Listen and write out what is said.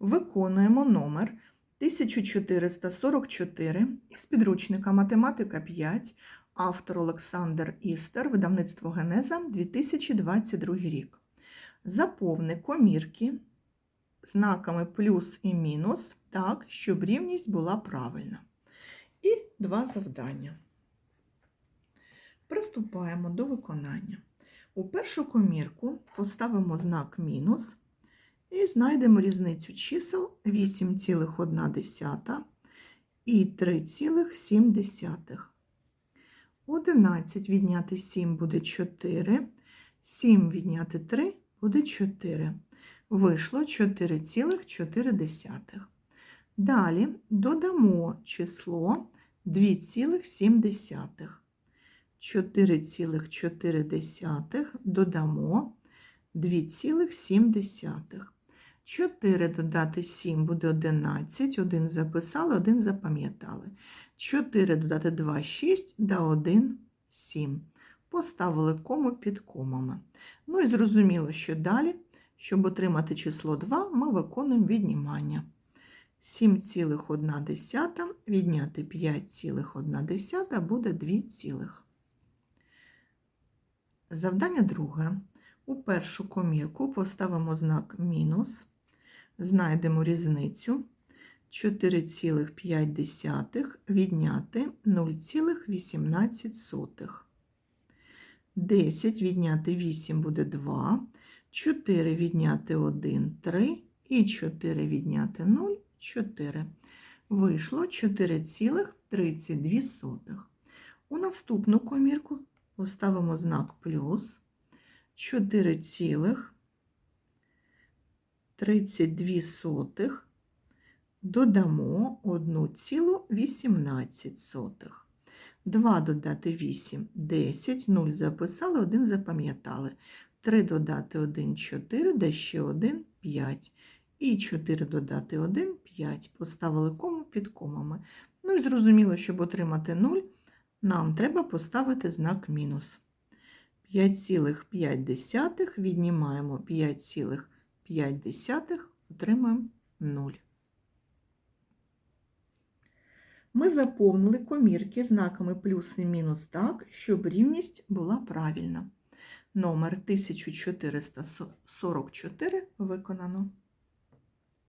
Виконуємо номер 1444 із підручника Математика 5, автор Олександр Істер, видавництво Генеза 2022 рік. Заповни комірки знаками плюс і мінус так, щоб рівність була правильна. І два завдання. Приступаємо до виконання. У першу комірку поставимо знак мінус і знайдемо різницю чисел 8,1 і 3,7. 11 відняти 7 буде 4, 7 відняти 3 буде 4. Вийшло 4,4. Далі додамо число 2,7. 4,4 додамо 2,7. 4 додати 7 буде 11, 1 записали, 1 запам'ятали. 4 додати 2 6, да 1 7. Поставили кому під комами. Ну і зрозуміло, що далі, щоб отримати число 2, ми виконуємо віднімання. 7,1 відняти 5,1 буде 2 цілих. Завдання друге. У першу комірку поставимо знак мінус, знайдемо різницю 4,5 відняти 0,18. 10 відняти 8 буде 2, 4 відняти 1 3 і 4 відняти 0 4. Вийшло 4,32. У наступну комірку поставимо знак плюс 4,32 додамо 1,18. 2 додати 8 10, 0 записали, 1 запам'ятали. 3 додати 1 4, де ще 1 5. І 4 додати 1 5. Поставили кому під комами. Ну і зрозуміло, щоб отримати 0, нам треба поставити знак мінус. 5,5 віднімаємо 5,5, отримаємо 0. Ми заповнили комірки знаками плюс і мінус так, щоб рівність була правильна. Номер 1444 виконано.